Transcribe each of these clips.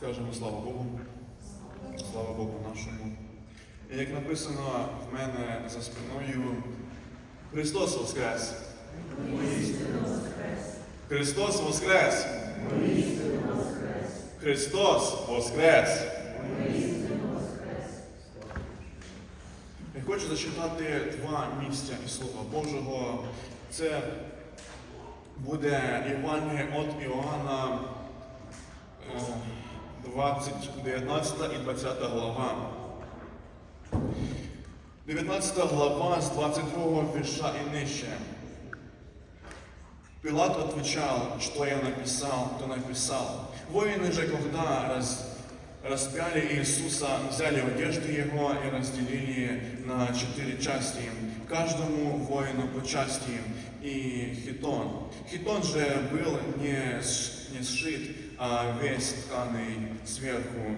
Скажемо слава Богу. Слава Богу нашому. І як написано в мене за спиною, Христос Воскрес! Христос Воскрес! Христос Воскрес! Я хочу зачитати два місця із Слова Божого. Це буде Євангеліє від Іоанна, е, 20, 19 і 20 глава. 19 глава с 22 вірша и ниже. Пилат отвечал, что я написал, то написал. Воины же, когда раз, распяли Иисуса, взяли одежды Его и разделили на четыре части, каждому воину по части и хитон. Хитон же был не, с- не сшит, а весь тканый сверху.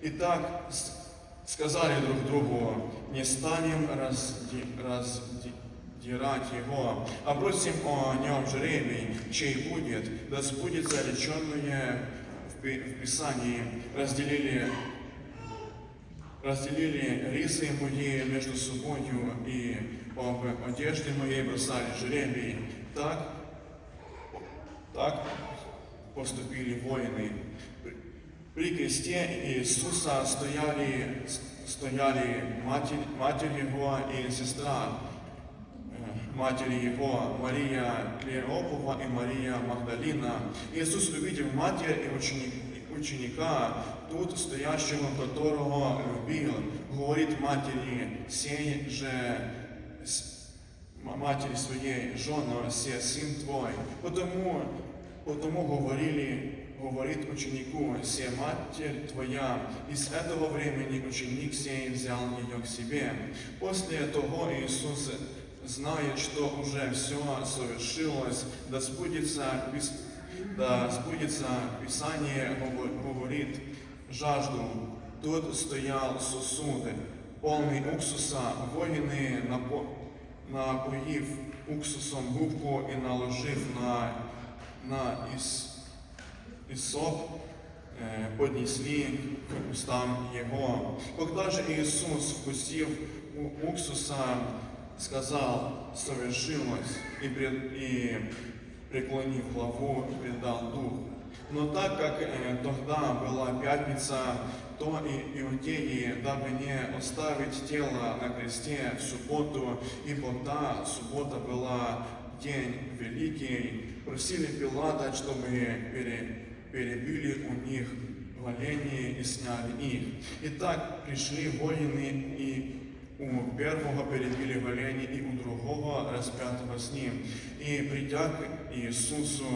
Итак, с- сказали друг другу, не станем разди, раздирать его, а бросим о нем жребий, чей будет, да сбудется реченное в в Писании, разделили разделили рисы мои между собою и об одежде моей бросали жребий. Так, так поступили воины. При- При кресте Иисуса стояли, стояли матерь, матерь Его и сестра э, матери Его, Мария Клеопова и Мария Магдалина. Иисус, увидев матерь и ученик- и ученика, тут стоящего, которого любил, говорит матери, сей же с- м- матери своей, жена, се сын твой. Потому, потому говорили, говорит ученику, се матерь твоя. И с этого времени ученик сей взял ее к себе. После того Иисус, зная, что уже все совершилось, да сбудется, пис- да сбудется Писание, говор- говорит, жажду. Тут стоял сосуд, полный уксуса, воины напо- напоив уксусом губку и наложив на, на ис, Исоп э, поднесли к устам его. Когда же Иисус, вкусив у- уксуса, сказал, совершилось, и, пред- и преклонив главу, предал дух. Но так как э, тогда была пятница, то и иудеи, дабы не оставить тело на кресте в субботу, ибо та суббота была день великий, просили Пилата, чтобы перебили у них валение и сняли их. так пришли воины и у первого перебили валение, и у другого распятого с ним. И придя к Иисусу,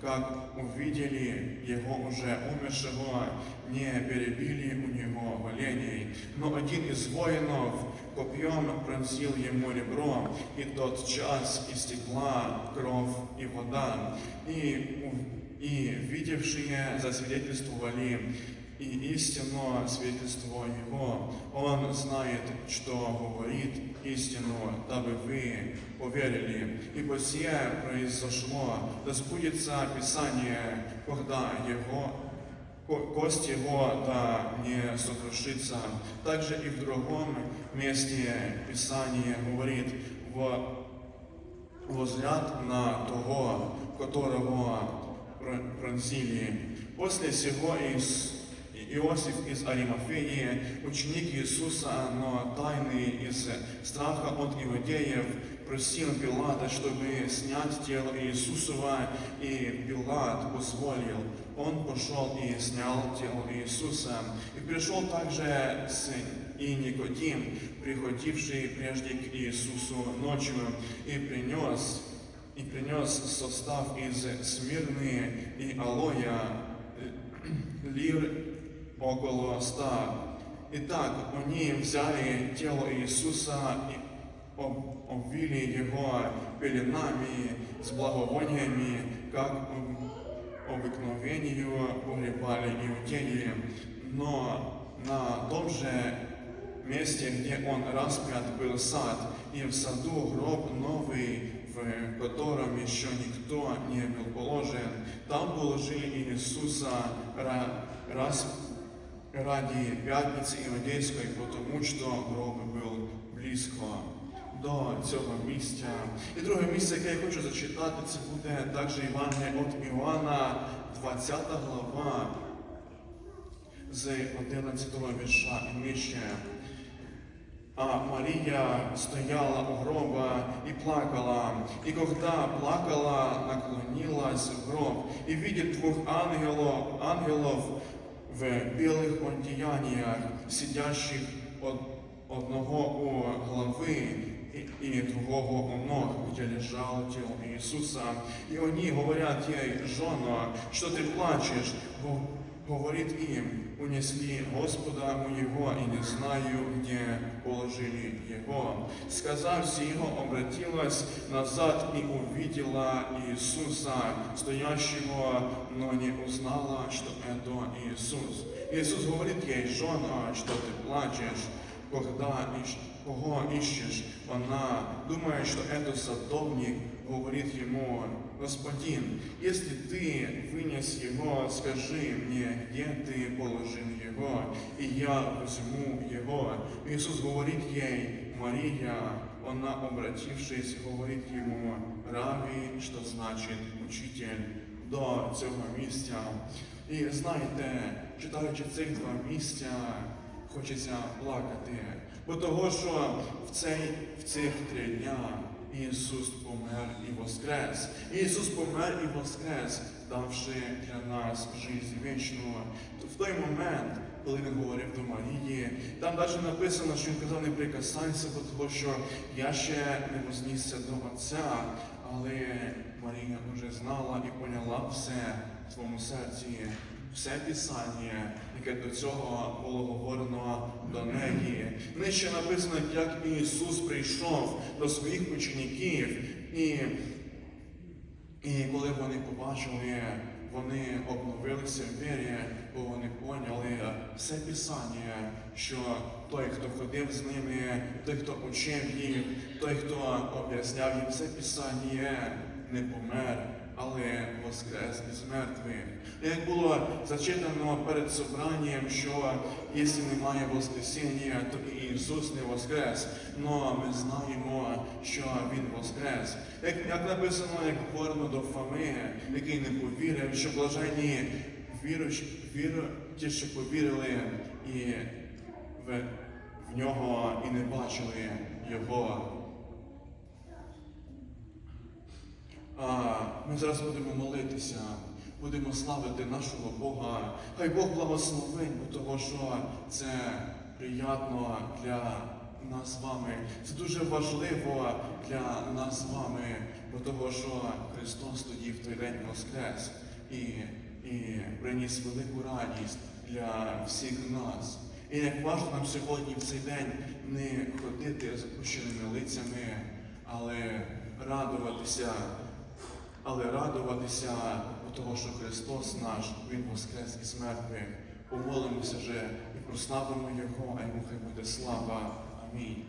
как увидели его уже умершего, не перебили у него валений. Но один из воинов копьем пронзил ему ребро, и тот час истекла кровь и вода. И, и видевшие засвидетельствовали и истинно свидетельство его. Он знает, что говорит истину, дабы вы поверили. Ибо сие произошло, да сбудется Писание, когда его кость его да не сокрушится. Также и в другом месте Писание говорит, во возгляд на того, которого пронзили. После сего Ис- Иосиф из Аримафеи, ученик Иисуса, но тайный из страха от иудеев, просил Пилата, чтобы снять тело Иисусова, и Пилат позволил. Он пошел и снял тело Иисуса. И пришел также с и Никодим, приходивший прежде к Иисусу ночью, и принес, и принес состав из смирны и алоя, э, лир около ста. Итак, они взяли тело Иисуса и об- обвили его пеленами с благовониями, как об- обыкновению погребали иудеи. Но на том же месте, где он распят, был сад, и в саду гроб новый в котором еще никто не был положен. Там положили Иисуса ра- раз ради пятницы иудейской, потому что гроб був близько до цього місця. І друге місце, яке я хочу зачитати, це буде також Євангеліє від Іоанна, 20 глава, з 11 вірша і нижче. А Мария стояла у гроба и плакала. И когда плакала, наклонилась в гроб и видит двух ангелов, ангелов в белых одеяниях, сидящих од, одного у головы и, и другого у ног, где лежало тело Иисуса. И они говорят ей, жена, что ты плачешь? Го- Говорит им, унесли Господа моего и не знаю, где положили его. Сказав сего, обратилась назад и увидела Иисуса, стоящего, но не узнала, что это Иисус. Иисус говорит ей, жена, что ты плачешь, когда ищ- кого ищешь? Она, думая, что это садовник, говорит ему, Господин, если ты вынес его, скажи мне, где ты положил его, и я возьму его. Иисус говорит ей, Мария, она, обратившись, говорит ему, Рави, що значить учитель, до цього місця. І знаєте, читаючи цих два місця, хочеться плакати. Бо того, що в, цей, в цих три дня Ісус помер і воскрес. Ісус помер і воскрес, давши для нас життя вічну. В той момент, коли він говорив до Марії, там навіть написано, що він казав, не прикасайся, бо того, що я ще не вознісся до Отця, але Марія вже знала і поняла все в своєму серці все писання, яке до цього було говорено до неї. Нижче написано, як Ісус прийшов до своїх учнів, і, і коли вони побачили, вони обновилися в вірі, бо вони поняли все писання, що той, хто ходив з ними, той, хто учив їх, той, хто об'ясняв їм все писання, не помер але воскрес із мертвих. Як було зачитано перед собранням, що якщо немає Воскресіння, то і Ісус не воскрес. Но ми знаємо, що Він воскрес. Як, як написано, як говорено до Фоми, який не повірив, що віруючі, віру, ті, що повірили і в, в нього і не бачили Його. А ми зараз будемо молитися, будемо славити нашого Бога. Хай Бог благословить, того, що це приємно для нас з вами. Це дуже важливо для нас з вами, бо того, що Христос тоді в той день воскрес і, і приніс велику радість для всіх нас. І як важливо нам сьогодні в цей день не ходити з опущеними лицями, але радуватися але радуватися у того, що Христос наш, Він воскрес із мертвих. Помолимося же і прославимо Його, а йому хай буде слава. Амінь.